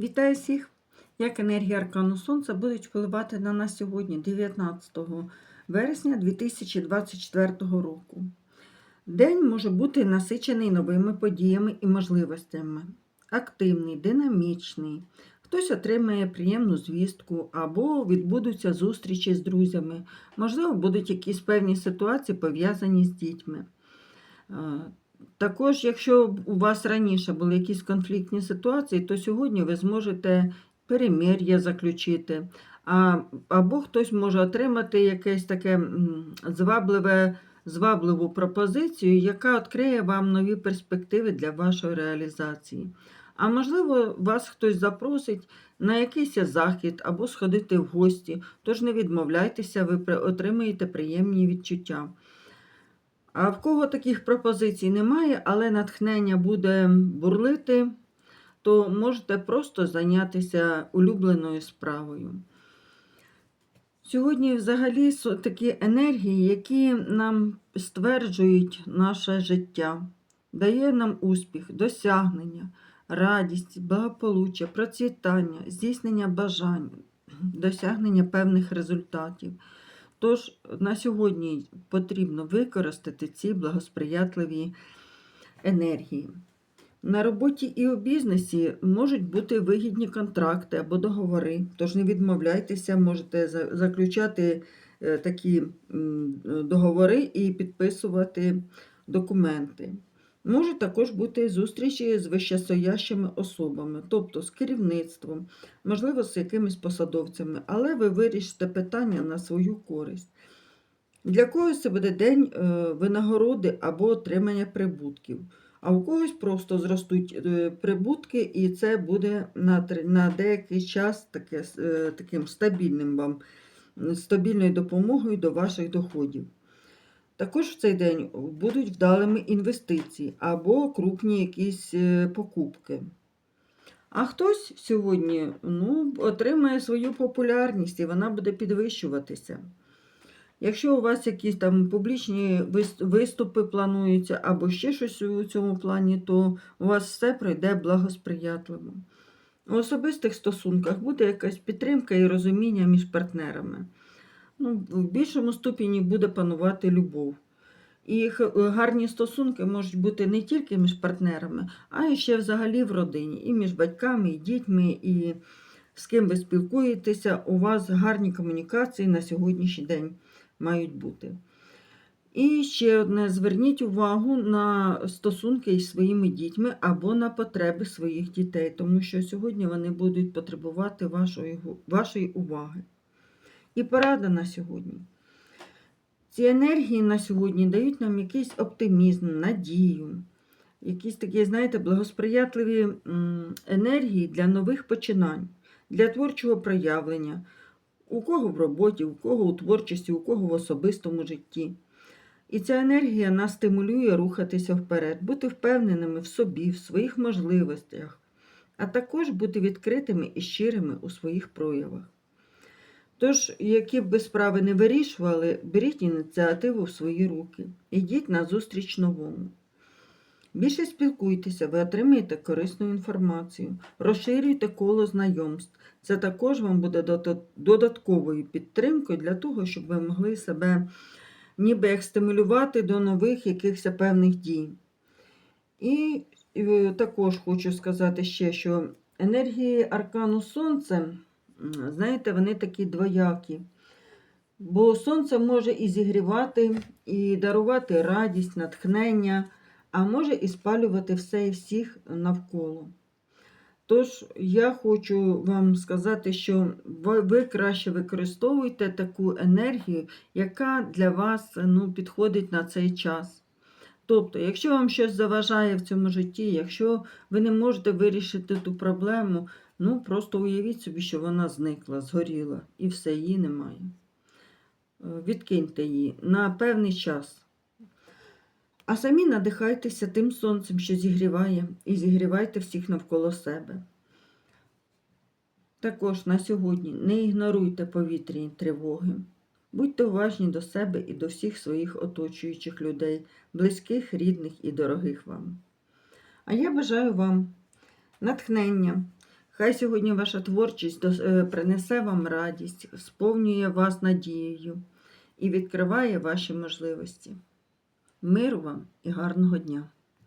Вітаю всіх! Як енергія Аркану Сонця будуть впливати на нас сьогодні, 19 вересня 2024 року. День може бути насичений новими подіями і можливостями. Активний, динамічний. Хтось отримає приємну звістку або відбудуться зустрічі з друзями. Можливо, будуть якісь певні ситуації пов'язані з дітьми. Також, якщо у вас раніше були якісь конфліктні ситуації, то сьогодні ви зможете перемир'я заключити, а, або хтось може отримати якесь таке звабливе, звабливу пропозицію, яка відкриє вам нові перспективи для вашої реалізації. А можливо, вас хтось запросить на якийсь захід або сходити в гості, тож не відмовляйтеся, ви отримаєте приємні відчуття. А в кого таких пропозицій немає, але натхнення буде бурлити, то можете просто зайнятися улюбленою справою. Сьогодні взагалі такі енергії, які нам стверджують наше життя, дає нам успіх, досягнення, радість, благополуччя, процвітання, здійснення бажань, досягнення певних результатів. Тож на сьогодні потрібно використати ці благосприятливі енергії. На роботі і у бізнесі можуть бути вигідні контракти або договори, тож не відмовляйтеся, можете заключати е, такі договори і підписувати документи. Можуть також бути зустрічі з вищестоящими особами, тобто з керівництвом, можливо, з якимись посадовцями, але ви вирішите питання на свою користь. Для когось це буде день е, винагороди або отримання прибутків, а у когось просто зростуть е, прибутки, і це буде на, деякий час е, таким стабільним вам, стабільною допомогою до ваших доходів. Також в цей день будуть вдалими інвестиції або крупні якісь е, покупки. А хтось сьогодні ну, отримає свою популярність і вона буде підвищуватися. Якщо у вас якісь там публічні виступи плануються або ще щось у цьому плані, то у вас все пройде благосприятливо. У особистих стосунках буде якась підтримка і розуміння між партнерами. Ну, в більшому ступені буде панувати любов. І гарні стосунки можуть бути не тільки між партнерами, а і ще взагалі в родині, і між батьками, і дітьми, і з ким ви спілкуєтеся. У вас гарні комунікації на сьогоднішній день мають бути. І ще одне: зверніть увагу на стосунки із своїми дітьми або на потреби своїх дітей, тому що сьогодні вони будуть потребувати вашої, вашої уваги. І порада на сьогодні. Ці енергії на сьогодні дають нам якийсь оптимізм, надію, якісь такі, знаєте, благосприятливі енергії для нових починань, для творчого проявлення, у кого в роботі, у кого у творчості, у кого в особистому житті. І ця енергія нас стимулює рухатися вперед, бути впевненими в собі, в своїх можливостях, а також бути відкритими і щирими у своїх проявах. Тож, які б ви справи не вирішували, беріть ініціативу в свої руки, ідіть на зустріч новому. Більше спілкуйтеся, ви отримаєте корисну інформацію, розширюйте коло знайомств. Це також вам буде додатковою підтримкою для того, щоб ви могли себе ніби як стимулювати до нових якихось певних дій. І е, також хочу сказати ще, що енергії аркану Сонце, м, знаєте, вони такі двоякі. Бо сонце може і зігрівати, і дарувати радість, натхнення, а може і спалювати все і всіх навколо. Тож я хочу вам сказати, що ви, краще використовуйте таку енергію, яка для вас ну, підходить на цей час. Тобто, якщо вам щось заважає в цьому житті, якщо ви не можете вирішити ту проблему, ну просто уявіть собі, що вона зникла, згоріла, і все, її немає. Е, Відкиньте її на певний час. А самі надихайтеся тим сонцем, що зігріває, і зігрівайте всіх навколо себе. Також на сьогодні не ігноруйте повітряні тривоги. Будьте уважні до себе і до всіх своїх оточуючих людей, близьких, рідних і дорогих вам. А я бажаю вам натхнення, Хай сьогодні ваша творчість е, принесе вам радість, сповнює вас надією і відкриває ваші можливості. Миру вам і гарного дня!